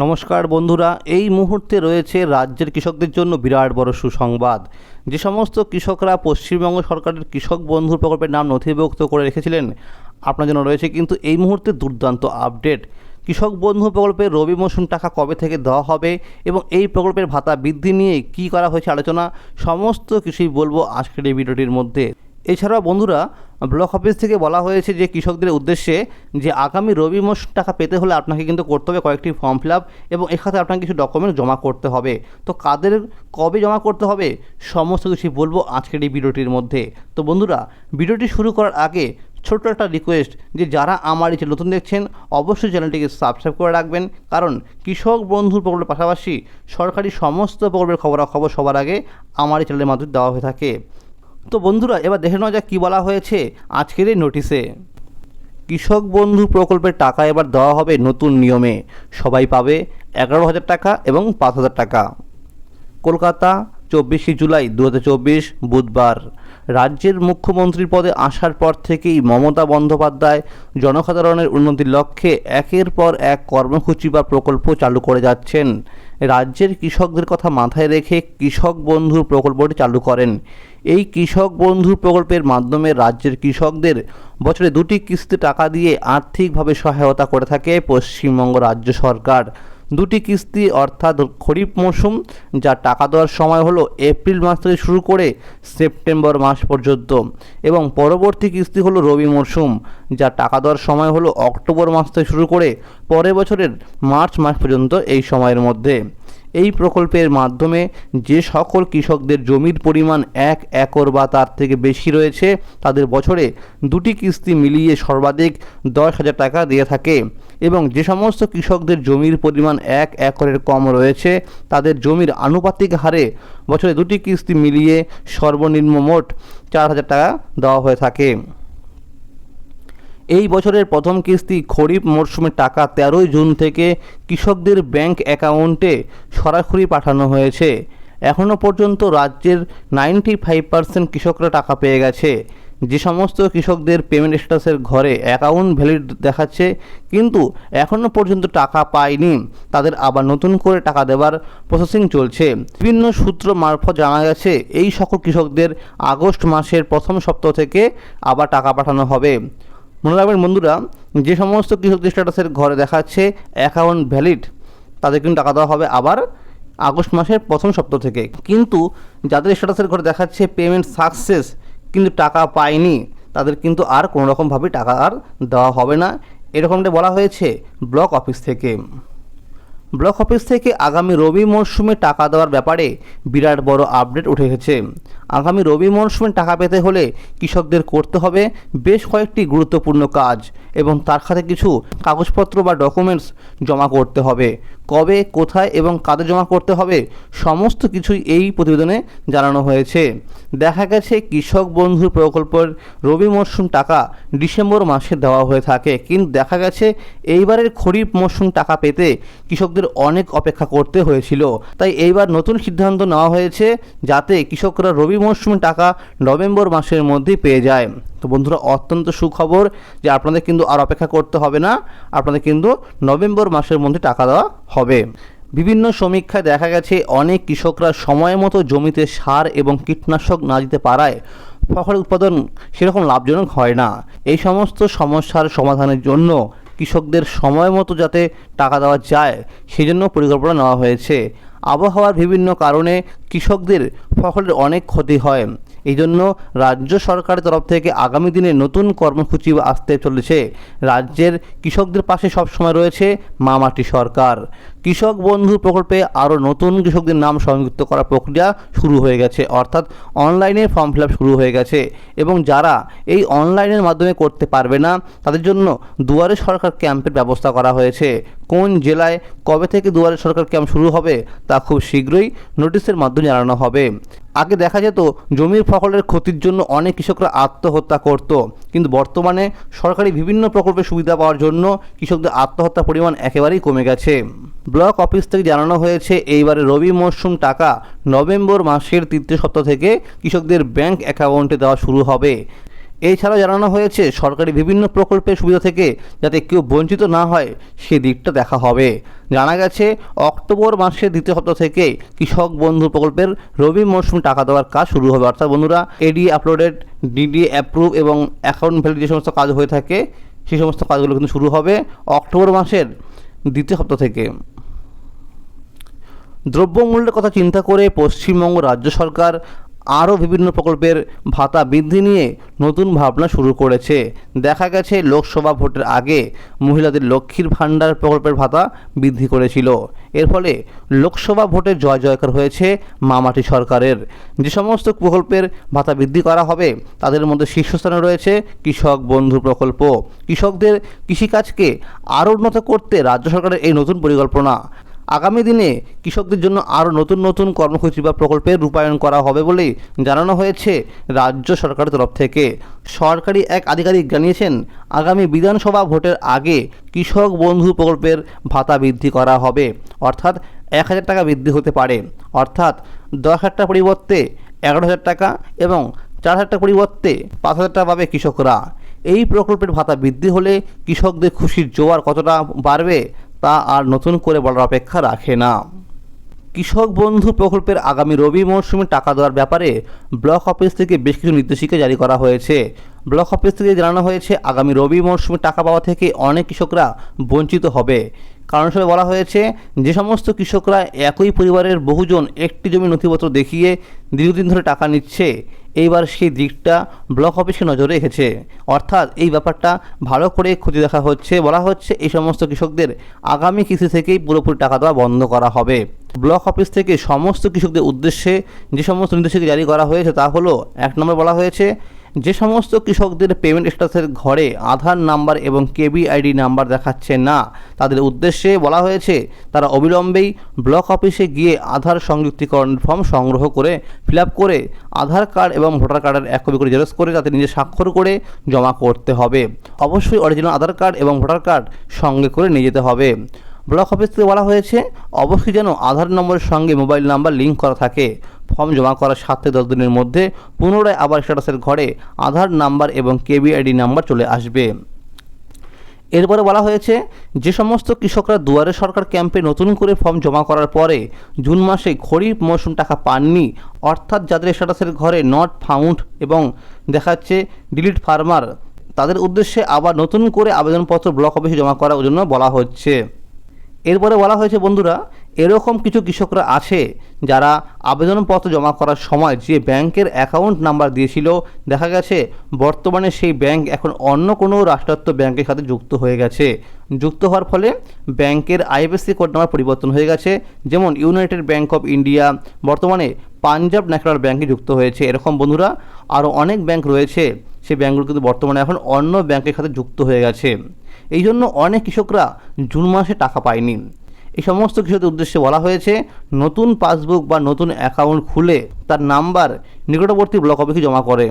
নমস্কার বন্ধুরা, এই মুহূর্তে রয়েছে রাজ্যের কৃষকদের জন্য বিরাট বড় সুসংবাদ। যে সমস্ত কৃষকরা পশ্চিমবঙ্গ সরকারের কৃষক বন্ধু প্রকল্পের নাম নথিভুক্ত করে রেখেছিলেন, আপনার জন্য রয়েছে কিন্তু এই মুহূর্তে দুর্দান্ত আপডেট। কৃষক বন্ধু প্রকল্পের রবি মৌসুম টাকা কবে থেকে দেওয়া হবে এবং এই প্রকল্পের ভাতা বৃদ্ধি নিয়ে কী করা হয়েছে আলোচনা, সমস্ত কিছুই বলব আজকের এই ভিডিওটির মধ্যে। এছাড়াও বন্ধুরা, ব্লক অফিস থেকে বলা হয়েছে যে কৃষকদের উদ্দেশ্যে যে আগামী রবি মৌসুম টাকা পেতে হলে আপনাকে কিন্তু করতে হবে কয়েকটি ফর্ম ফিল আপ এবং এখানে আপনাকে কিছু ডকুমেন্ট জমা করতে হবে। তো কাদের, কবে জমা করতে হবে সমস্ত কিছু বলব আজকের এই ভিডিওটির মধ্যে। তো বন্ধুরা, ভিডিওটি শুরু করার আগে ছোট্ট একটা রিকোয়েস্ট যে যারা আমার এই নতুন দেখছেন, অবশ্যই চ্যানেলটিকে সাবস্ক্রাইব করে রাখবেন। কারণ কৃষক বন্ধুর প্রকল্পের পাশাপাশি সরকারি সমস্ত প্রকল্পের খবরাখবর সবার আগে আমার এই চ্যানেলের মাধ্যমে দেওয়া হয়ে থাকে। তো বন্ধুরা, এবার দেখে নেওয়া যাক কী বলা হয়েছে আজকের এই নোটিশে কৃষক বন্ধু প্রকল্পের টাকা এবার দেওয়া হবে নতুন নিয়মে। সবাই পাবে এগারো হাজার টাকা এবং পাঁচ হাজার টাকা। কলকাতা, চব্বিশে জুলাই দু হাজার চব্বিশ, বুধবার। রাজ্যের মুখ্যমন্ত্রীর পদে আসার পর থেকেই মমতা বন্দ্যোপাধ্যায় জনসাধারণের উন্নতির লক্ষ্যে একের পর এক কর্মসূচি বা প্রকল্প চালু করে যাচ্ছেন। রাজ্যের কৃষকদের কথা মাথায় রেখে কৃষক বন্ধু প্রকল্পটি চালু করেন। এই কৃষক বন্ধু প্রকল্পের মাধ্যমে রাজ্যের কৃষকদের বছরে দুটি কিস্তি টাকা দিয়ে আর্থিকভাবে সহায়তা করে থাকে পশ্চিমবঙ্গ রাজ্য সরকার। দুটি কিস্তি অর্থাৎ খরিফ মৌসুম, যা টাকা দেওয়ার সময় হলো এপ্রিল মাস থেকে শুরু করে সেপ্টেম্বর মাস পর্যন্ত, এবং পরবর্তী কিস্তি হলো রবি মরশুম যা টাকা দেওয়ার সময় হলো অক্টোবর মাস থেকে শুরু করে পরের বছরের মার্চ মাস পর্যন্ত এই সময়ের মধ্যে। এই প্রকল্পের মাধ্যমে যে সকল কৃষকদের জমির পরিমাণ এক একর বা তার থেকে বেশি রয়েছে, তাদের বছরে দুটি কিস্তি মিলিয়ে সর্বাধিক দশ হাজার টাকা দিয়ে থাকে এবং যে সমস্ত কৃষকদের জমির পরিমাণ এক একরের কম রয়েছে, তাদের জমির আনুপাতিক হারে বছরে দুটি কিস্তি মিলিয়ে সর্বনিম্ন মোট চার হাজার টাকা দেওয়া হয়ে থাকে। এই বছরের প্রথম কিস্তি খরিফ মরশুমের টাকা তেরোই জুন থেকে কৃষকদের ব্যাংক অ্যাকাউন্টে সরাসরি পাঠানো হয়েছে। এখনও পর্যন্ত রাজ্যের নাইনটি ফাইভ পার্সেন্ট কৃষকরা টাকা পেয়ে গেছে। যে সমস্ত কৃষকদের পেমেন্ট স্ট্যাটাসের ঘরে অ্যাকাউন্ট ভ্যালিড দেখাচ্ছে, কিন্তু এখনও পর্যন্ত টাকা পায়নি। তাদের আবার নতুন করে টাকা দেওয়ার প্রসেসিং চলছে। বিভিন্ন সূত্র মারফত জানা গেছে, এই সকল কৃষকদের আগস্ট মাসের প্রথম সপ্তাহ থেকে আবার টাকা পাঠানো হবে। মনে রাখবেন বন্ধুরা, যে সমস্ত কৃষকদের স্ট্যাটাসের ঘরে দেখাচ্ছে অ্যাকাউন্ট ভ্যালিড তাদের কিন্তু টাকা দেওয়া হবে আবার আগস্ট মাসের প্রথম সপ্তাহ থেকে। কিন্তু যাদের স্ট্যাটাসের ঘরে দেখাচ্ছে পেমেন্ট সাকসেস কিন্তু টাকা পায়নি, তাদের কিন্তু আর কোনোরকমভাবে টাকা আর দেওয়া হবে না। এরকমটা বলা হয়েছে ব্লক অফিস থেকে। ব্লক অফিস থেকে আগামী রবি মরশুমে টাকা দেওয়ার ব্যাপারে বিরাট বড় আপডেট উঠে এসেছে। আগামী রবি মরশুমে টাকা পেতে হলে কৃষকদের করতে হবে বেশ কয়েকটি গুরুত্বপূর্ণ কাজ এবং তার সাথে কিছু কাগজপত্র বা ডকুমেন্টস জমা করতে হবে। কবে, কোথায় এবং কাদের জমা করতে হবে, সমস্ত কিছুই এই প্রতিবেদনে জানানো হয়েছে। দেখা গেছে কৃষক বন্ধু প্রকল্পের রবি মরশুম টাকা ডিসেম্বর মাসে দেওয়া হয়ে থাকে। কিন্তু দেখা গেছে এইবারের খরিফ মরশুম টাকা পেতে কৃষকদের অনেক অপেক্ষা করতে হয়েছিল। তাই এইবার নতুন সিদ্ধান্ত নেওয়া হয়েছে যাতে কৃষকরা রবি মরশুমে টাকা নভেম্বর মাসের মধ্যেই পেয়ে যায়। তো বন্ধুরা, অত্যন্ত সুখবর যে আপনাদের কিন্তু আর অপেক্ষা করতে হবে না। আপনাদের কিন্তু নভেম্বর মাসের মধ্যে টাকা দেওয়া হবে। বিভিন্ন সমীক্ষায় দেখা গেছে, অনেক কৃষকরা সময় মতো জমিতে সার এবং কীটনাশক না দিতে পারায় ফসল উৎপাদন সেরকম লাভজনক হয় না। এই সমস্ত সমস্যার সমাধানের জন্য কৃষকদের সময় মতো যাতে টাকা দেওয়া যায় সেই জন্য পরিকল্পনা নেওয়া হয়েছে। আবহাওয়ার বিভিন্ন কারণে কৃষকদের ফসলের অনেক ক্ষতি হয়। এই জন্য রাজ্য সরকারের তরফ থেকে আগামী দিনে নতুন কর্মসূচি আসতে চলেছে। রাজ্যের কৃষকদের পাশে সবসময় রয়েছে মামাটি সরকার। কৃষক বন্ধু প্রকল্পে আরও নতুন কৃষকদের নাম সংযুক্ত করার প্রক্রিয়া শুরু হয়ে গেছে, অর্থাৎ অনলাইনে ফর্ম ফিল শুরু হয়ে গেছে। এবং যারা এই অনলাইনের মাধ্যমে করতে পারবে না, তাদের জন্য দুয়ারে সরকার ক্যাম্পের ব্যবস্থা করা হয়েছে। কোন জেলায় কবে থেকে দুয়ারে সরকার ক্যাম্প শুরু হবে, তা খুব শীঘ্রই নোটিশের মাধ্যমে জানানো হবে। আগে দেখা যেত জমির ফসলের ক্ষতির জন্য অনেক কৃষকরা আত্মহত্যা করত, কিন্তু বর্তমানে সরকারি বিভিন্ন প্রকল্পের সুবিধা পাওয়ার জন্য কৃষকদের আত্মহত্যার পরিমাণ একেবারেই কমে গেছে। ব্লক অফিস থেকে জানানো হয়েছে এইবারে রবি মরশুম টাকা নভেম্বর মাসের তৃতীয় সপ্তাহ থেকে কৃষকদের ব্যাংক অ্যাকাউন্টে দেওয়া শুরু হবে। এছাড়াও জানানো হয়েছে, সরকারি বিভিন্ন প্রকল্পের সুবিধা থেকে যাতে কেউ বঞ্চিত না হয় সেই দিকটা দেখা হবে। জানা গেছে, অক্টোবর মাসের দ্বিতীয় সপ্তাহ থেকে কৃষক বন্ধু প্রকল্পের রবি মরশুম টাকা দেওয়ার কাজ শুরু হবে। অর্থাৎ বন্ধুরা এডি আপলোডেড ডিডি অ্যাপ্রুভ এবং অ্যাকাউন্ট ভ্যালিড যে সমস্ত কাজ হয়ে থাকে, সেই সমস্ত কাজগুলো কিন্তু শুরু হবে অক্টোবর মাসের দ্বিতীয় সপ্তাহ থেকে। দ্রব্যমূল্যের কথা চিন্তা করে পশ্চিমবঙ্গ রাজ্য সরকার আরও বিভিন্ন প্রকল্পের ভাতা বৃদ্ধি নিয়ে নতুন ভাবনা শুরু করেছে। দেখা গেছে, লোকসভা ভোটের আগে মহিলাদের লক্ষ্মীর ভাণ্ডার প্রকল্পের ভাতা বৃদ্ধি করেছিল। এর ফলে লোকসভা ভোটে জয় জয়কার হয়েছে মামাটি সরকারের। যে সমস্ত প্রকল্পের ভাতা বৃদ্ধি করা হবে, তাদের মধ্যে শীর্ষস্থানে রয়েছে কৃষক বন্ধু প্রকল্প। কৃষকদের কৃষিকাজকে আরও উন্নত করতে রাজ্য সরকারের এই নতুন পরিকল্পনা। আগামী দিনে কৃষকদের জন্য আরও নতুন নতুন কর্মসূচি বা প্রকল্পের রূপায়ণ করা হবে বলে জানানো হয়েছে রাজ্য সরকারের তরফ থেকে। সরকারি এক আধিকারিক জানিয়েছেন, আগামী বিধানসভা ভোটের আগে কৃষক বন্ধু প্রকল্পের ভাতা বৃদ্ধি করা হবে। অর্থাৎ এক হাজার টাকা বৃদ্ধি হতে পারে। অর্থাৎ দশ হাজার টাকা পরিবর্তে এগারো হাজার টাকা এবং চার হাজার টাকা পরিবর্তে পাঁচ হাজার টাকা পাবে কৃষকরা। এই প্রকল্পের ভাতা বৃদ্ধি হলে কৃষকদের খুশির জোয়ার কতটা বাড়বে তা আর নতুন করে বলার অপেক্ষা রাখে না। কৃষক বন্ধু প্রকল্পের আগামী রবি মরশুমে টাকা দেওয়ার ব্যাপারে ব্লক অফিস থেকে বেশ কিছু নির্দেশিকা জারি করা হয়েছে। ব্লক অফিস থেকে জানানো হয়েছে, আগামী রবি মরশুমে টাকা পাওয়া থেকে অনেক কৃষকরা বঞ্চিত হবে। কারণ হিসেবে বলা হয়েছে, যে সমস্ত কৃষকরা একই পরিবারের বহুজন একটি জমি নথিপত্র দেখিয়ে দীর্ঘদিন ধরে টাকা নিচ্ছে। এইবার সেই দিকটা ব্লক অফিসে নজরে রেখেছে। অর্থাৎ এই ব্যাপারটা ভালো করে খুঁজে দেখা হচ্ছে, বলা হচ্ছে এই সমস্ত কৃষকদের আগামী কিস্তি থেকেই পুরোপুরি টাকা দেওয়া বন্ধ করা হবে। ব্লক অফিস থেকে সমস্ত কৃষকদের উদ্দেশ্যে যে সমস্ত নির্দেশিকা জারি করা হয়েছে তা হলো, এক নম্বর বলা হয়েছে যে সমস্ত কৃষকদের পেমেন্ট স্ট্যাটাসের ঘরে আধার নাম্বার এবং কেবি আইডি নাম্বার দেখাচ্ছে না। তাদের উদ্দেশ্যে বলা হয়েছে, তারা অবিলম্বেই ব্লক অফিসে গিয়ে আধার সংযুক্তিকরণ ফর্ম সংগ্রহ করে ফিল করে, আধার কার্ড এবং ভোটার কার্ডের এক কপি করে জেরক্স করে তাতে নিজে স্বাক্ষর করে জমা করতে হবে। অবশ্যই অরিজিনাল আধার কার্ড এবং ভোটার কার্ড সঙ্গে করে নিয়ে যেতে হবে। ব্লক অফিস থেকে বলা হয়েছে, অবশ্যই যেন আধার নম্বরের সঙ্গে মোবাইল নাম্বার লিঙ্ক করা থাকে। ফর্ম জমা করার সাত থেকে দশ দিনের মধ্যে পুনরায় আবার স্ট্যাটাসের ঘরে আধার নাম্বার এবং কেবিআইডি নাম্বার চলে আসবে। এরপরে বলা হয়েছে, যে সমস্ত কৃষকরা দুয়ারে সরকার ক্যাম্পে নতুন করে ফর্ম জমা করার পরে জুন মাসে খরিফ মৌসুম টাকা পাননি, অর্থাৎ যাদের স্ট্যাটাসের ঘরে নট ফাউন্ড এবং দেখাচ্ছে ডিলিট ফার্মার, তাদের উদ্দেশ্যে আবার নতুন করে আবেদনপত্র ব্লক অফিসে জমা করার জন্য বলা হচ্ছে। এরপরে বলা হয়েছে, বন্ধুরা, এরকম কিছু কৃষকরা আছে যারা আবেদনপত্র জমা করার সময় যে ব্যাংকের অ্যাকাউন্ট নাম্বার দিয়েছিল, দেখা গেছে বর্তমানে সেই ব্যাংক এখন অন্য কোনো রাষ্ট্রায়ত্ত ব্যাংকের সাথে যুক্ত হয়ে গেছে। যুক্ত হওয়ার ফলে ব্যাংকের আইএফএসসি কোড নাম্বার পরিবর্তন হয়ে গেছে, যেমন ইউনাইটেড ব্যাংক অফ ইন্ডিয়া, বর্তমানে পাঞ্জাব ন্যাশনাল ব্যাংকে যুক্ত হয়েছে। এরকম, বন্ধুরা, আরও অনেক ব্যাংক রয়েছে। সেই ব্যাংকগুলো কিন্তু বর্তমানে এখন অন্য ব্যাংকের সাথে যুক্ত হয়ে গেছে। এই জন্য অনেক কৃষকরা জুন মাসে টাকা পায়নি। এই সমস্ত কৃষকদের উদ্দেশ্যে বলা হয়েছে, নতুন পাসবুক বা নতুন অ্যাকাউন্ট খুলে তার নাম্বার নিকটবর্তী ব্লক অফিসে জমা করে।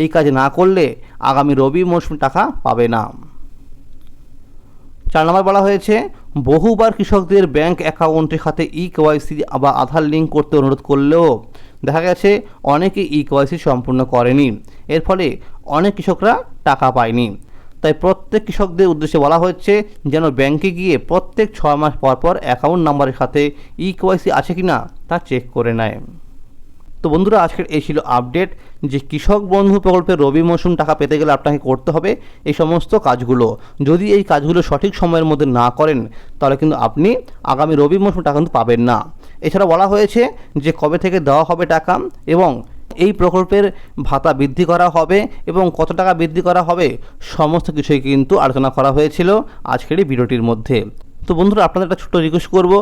এই কাজ না করলে আগামী রবি মৌসুম টাকা পাবে না। চার নম্বর বলা হয়েছে, বহুবার কৃষকদের ব্যাংক অ্যাকাউন্টের সাথে ই কেওয়াইসি বা আধার লিঙ্ক করতে অনুরোধ করলেও দেখা গেছে অনেকে ই কেওয়াইসি সম্পূর্ণ করেনি। এর ফলে অনেক কৃষকরা টাকা পায়নি। তাই প্রত্যেক কৃষকদের উদ্দেশ্যে বলা হচ্ছে যেন ব্যাংকে গিয়ে প্রত্যেক ছয় মাস পর পর অ্যাকাউন্ট নাম্বারের সাথে ই কেওয়াইসি আছে কি না তা চেক করে নেয়। তো বন্ধুরা, আজকের এই ছিল আপডেট যে কৃষক বন্ধু প্রকল্পের রবি মৌসুম টাকা পেতে গেলে আপনাকে করতে হবে এই সমস্ত কাজগুলো। যদি এই কাজগুলো সঠিক সময়ের মধ্যে না করেন, তাহলে কিন্তু আপনি আগামী রবি মৌসুম টাকা কিন্তু পাবেন না। এছাড়া বলা হয়েছে যে কবে থেকে দেওয়া হবে টাকা এবং এই প্রকল্পের ভাতা বৃদ্ধি করা হবে এবং কত টাকা বৃদ্ধি করা হবে সমস্ত কিছুই কিন্তু আলোচনা করা হয়েছিল আজকের এই ভিডিওটির মধ্যে। তো বন্ধুরা, আপনাদের একটা ছোট্ট রিকোয়েস্ট করব।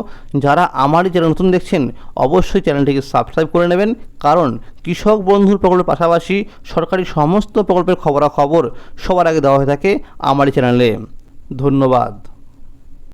যারা আমারই চ্যানেল নতুন দেখছেন, অবশ্যই চ্যানেলটিকে সাবস্ক্রাইব করে নেবেন। কারণ কৃষক বন্ধুর প্রকল্পের পাশাপাশি সরকারি সমস্ত প্রকল্পের খবরাখবর সবার আগে দেওয়া হয়ে থাকে আমারই চ্যানেলে। ধন্যবাদ।